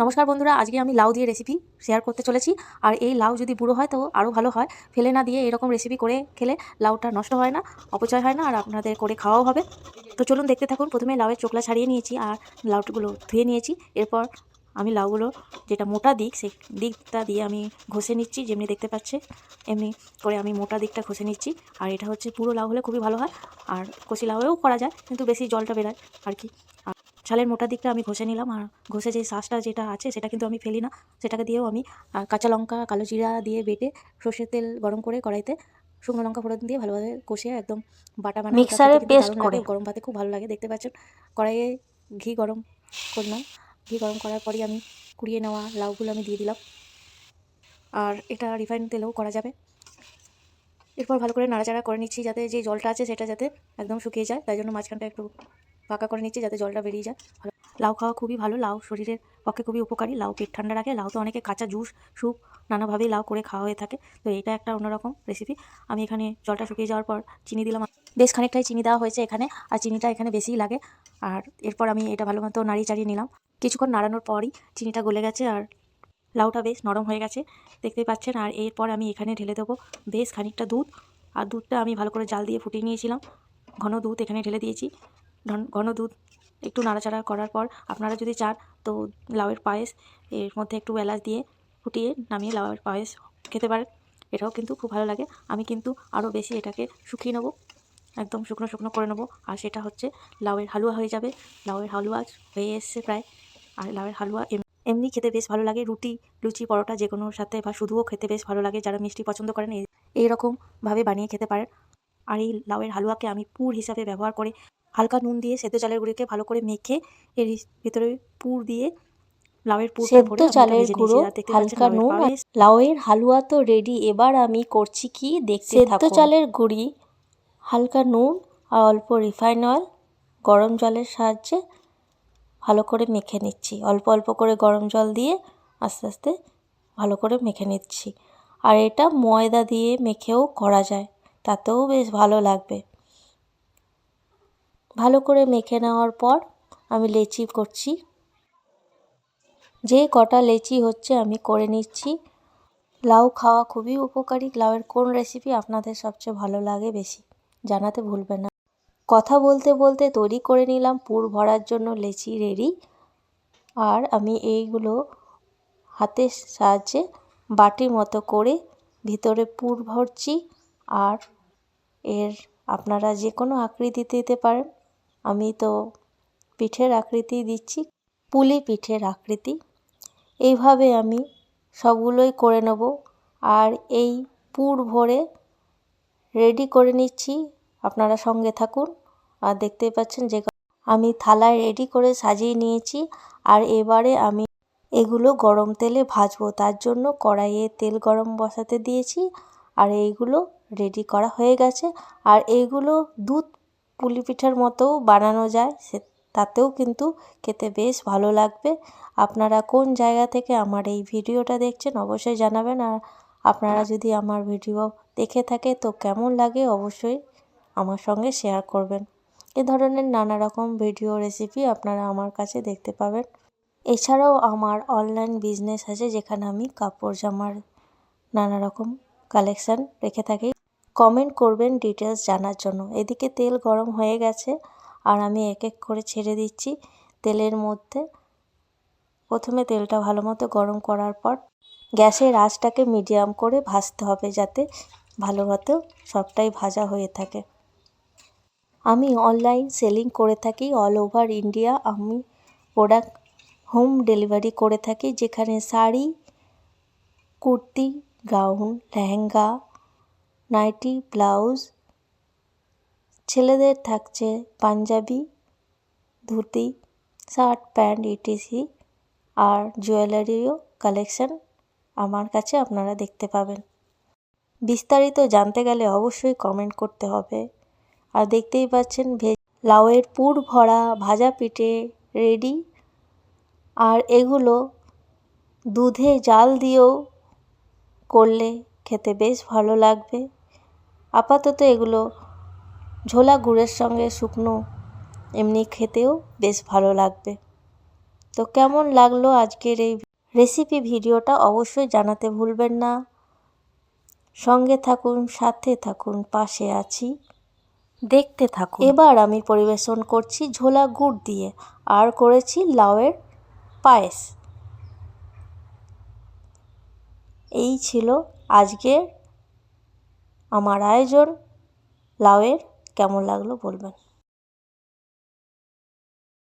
নমস্কার বন্ধুরা, আজকে আমি লাউ দিয়ে রেসিপি শেয়ার করতে চলেছি। আর এই লাউ যদি বুড়ো হয় তো আরও ভালো হয়। ফেলে না দিয়ে এরকম রেসিপি করে খেলে লাউটা নষ্ট হয় না, অপচয় হয় না আর আপনাদের করে খাওয়াও হবে। তো চলুন দেখতে থাকুন, প্রথমে লাউয়ের চোখলা ছাড়িয়ে নিয়েছি আর লাউগুলো ধুয়ে নিয়েছি। এরপর আমি লাউগুলো যেটা মোটা দিক, সেই দিকটা দিয়ে আমি ঘষে নিচ্ছি, যেমনি দেখতে পাচ্ছে, এমনি করে আমি মোটা দিকটা ঘষে নিচ্ছি। আর এটা হচ্ছে পুরো লাউ হলে খুবই ভালো হয়। আর কচি লাউয়েও করা যায়, কিন্তু বেশি জলটা বেরায় আর কি। ছালের মোটা দিকটা আমি ঘষে নিলাম আর ঘষে যে শ্বাসটা যেটা আছে সেটা কিন্তু আমি ফেলি না। সেটাকে দিয়েও আমি কাঁচা লঙ্কা কালো জিরা দিয়ে বেটে সর্ষের তেল গরম করে কড়াইতে শুকনো লঙ্কা ফোড়ন দিয়ে ভালোভাবে কষিয়ে একদম বাটা বানা মিক্সারে paste করে। গরম ভাতে খুব ভালো লাগে দেখতে পাচ্ছেন? কড়াইয়ে ঘি গরম করলাম। ঘি গরম করার পরই আমি কুড়িয়ে নেওয়া লাউগুলো আমি দিয়ে দিলাম। আর এটা রিফাইন তেলেও করা যাবে। এরপর ভালো করে নাড়াচাড়া করে নিচ্ছি যাতে যে জলটা আছে সেটা যাতে একদম শুকিয়ে যায় তাই জন্য মাঝখানটা একটু ফাঁকা করে নিচ্ছি যাতে জলটা বেরিয়ে যায়। ভালো লাউ খাওয়া খুবই ভালো। লাউ শরীরের পক্ষে খুবই উপকারী। লাউ পেট ঠান্ডা রাখে। লাউ তো অনেকে কাঁচা জুস, স্যুপ নানাভাবেই লাউ করে খাওয়া হয়ে থাকে। তো এটা একটা অন্যরকম রেসিপি আমি এখানে জলটা শুকিয়ে যাওয়ার পর চিনি দিলাম। বেশ খানিকটাই চিনি দেওয়া হয়েছে এখানে। আর চিনিটা এখানে বেশিই লাগে। আর এরপর আমি এটা ভালো মতো নাড়িয়ে চাড়িয়ে নিলাম। কিছুক্ষণ নাড়ানোর পরই চিনিটা গলে গেছে আর লাউটা বেশ নরম হয়ে গেছে। দেখতেই পাচ্ছেন? আর এরপর আমি এখানে ঢেলে দেবো বেশ খানিকটা দুধ। আর দুধটা আমি ভালো করে জাল দিয়ে ফুটিয়ে নিয়েছিলাম। ঘন দুধ এখানে ঢেলে দিয়েছি। ঘন- দুধ একটু নাড়াচাড়া করার পর আপনারা যদি চান তো লাউয়ের পায়েস, এর মধ্যে একটু এলাচ দিয়ে ফুটিয়ে নামিয়ে লাউয়ের পায়েস খেতে পারেন। এটাও কিন্তু খুব ভালো লাগে। আমি কিন্তু আরও বেশি এটাকে শুকিয়ে নেব, একদম শুকনো শুকনো করে নেব। আর সেটা হচ্ছে লাউয়ের হালুয়া হয়ে যাবে। লাউয়ের হালুয়া হয়ে এসছে প্রায়। আর লাউয়ের হালুয়া এম- এমনি খেতে বেশ ভালো লাগে। রুটি, লুচি, পরোটা যে কোনোর সাথে বা শুধুও খেতে বেশ ভালো লাগে। যারা মিষ্টি পছন্দ করেন, এই- এইরকমভাবে বানিয়ে খেতে পারেন। আর এই লাউয়ের হালুয়াকে আমি পুর হিসাবে ব্যবহার করে হালকা নুন দিয়ে সেদ্ধ চালের গুঁড়িকে ভালো করে মেখে এর ভিতরে পুর দিয়ে লাউয়ের পুর সেদ্ধ চালের গুঁড়ো হালকা নুন লাউয়ের হালুয়া তো রেডি এবার আমি করছি কি? দেখতে সেদ্ধ চালের গুঁড়ি হালকা নুন আর অল্প রিফাইন অয়েল গরম জলের সাহায্যে ভালো করে মেখে নিচ্ছি। অল্প অল্প করে গরম জল দিয়ে আস্তে আস্তে ভালো করে মেখে নিচ্ছি। আর এটা ময়দা দিয়ে মেখেও করা যায়। তাতেও বেশ ভালো লাগবে। ভালো করে মেখে নেওয়ার পর আমি লেচি করছি। যে কটা লেচি হচ্ছে আমি করে নিচ্ছি। লাউ খাওয়া খুবই উপকারী। লাউয়ের কোন রেসিপি আপনাদের সবচেয়ে ভালো লাগে বেশি জানাতে ভুলবেন না। কথা বলতে বলতে তৈরি করে নিলাম পুর ভরার জন্য লেচি রেডি। আর আমি এইগুলো হাতের সাহায্যে বাটি মতো করে ভিতরে পুর ভরছি। আর এর আপনারা যে কোনো আকৃতি দিতে পারেন। আমি তো পিঠের আকৃতি দিচ্ছি, পুলি পিঠের আকৃতি। এইভাবে আমি সবগুলোই করে নেব আর এই পুর ভরে রেডি করে নিচ্ছি। আপনারা সঙ্গে থাকুন আর দেখতেই পাচ্ছেন যে আমি থালায় রেডি করে সাজিয়ে নিয়েছি আর এবারে আমি এগুলো গরম তেলে ভাজবো। তার জন্য কড়াইয়ে তেল গরম বসাতে দিয়েছি আর এইগুলো রেডি করা হয়ে গেছে। আর এইগুলো দুধ পুলি পিঠার মতোও বানানো যায়, সে তাতেও কিন্তু খেতে বেশ ভালো লাগবে। আপনারা কোন জায়গা থেকে আমার এই ভিডিওটা দেখছেন অবশ্যই জানাবেন। আর আপনারা যদি আমার ভিডিও দেখে থাকে তো কেমন লাগে অবশ্যই আমার সঙ্গে শেয়ার করবেন। এ ধরনের নানা রকম ভিডিও রেসিপি আপনারা আমার কাছে দেখতে পাবেন। এছাড়াও আমার অনলাইন বিজনেস আছে যেখানে আমি কাপড় জামার নানা রকম কালেকশান রেখে থাকি। কমেন্ট করবেন ডিটেলস জানার জন্য। এদিকে তেল গরম হয়ে গেছে আর আমি এক এক করে ছেড়ে দিচ্ছি তেলের মধ্যে। প্রথমে তেলটা ভালো মতো গরম করার পর গ্যাসের আঁচটাকে মিডিয়াম করে ভাজতে হবে যাতে ভালো মতো সবটাই ভাজা হয়ে থাকে। আমি অনলাইন সেলিং করে থাকি অল ওভার ইন্ডিয়া। আমি প্রোডাক্ট হোম ডেলিভারি করে থাকি যেখানে sari, kurti, gown, lehenga nightie, blouse, ছেলেদের থাকছে panjabi, dhoti, shirt, pant, ETC আর জুয়েলারিও কালেকশন আমার কাছে আপনারা দেখতে পাবেন। বিস্তারিত জানতে গেলে অবশ্যই কমেন্ট করতে হবে। আর দেখতেই পাচ্ছেন ভে লাউয়ের পুর ভরা ভাজা পিঠে রেডি। আর এগুলো দুধে জাল দিয়েও করলে খেতে বেশ ভালো লাগবে। আপাতত এগুলো ঝোলা গুড়ের সঙ্গে শুকনো এমনি খেতেও বেশ ভালো লাগবে। তো কেমন লাগল আজকের এই রেসিপি ভিডিওটা অবশ্যই জানাতে ভুলবেন না। সঙ্গে থাকুন, সাথে থাকুন, পাশে আছি। দেখতে থাকুন। এবার আমি পরিবেশন করছি ঝোলা গুড় দিয়ে। আর করেছি লাউয়ের পায়েস। এই ছিল আজকের আমার আয়োজন। লাউয়ের কেমন লাগল বলবেন?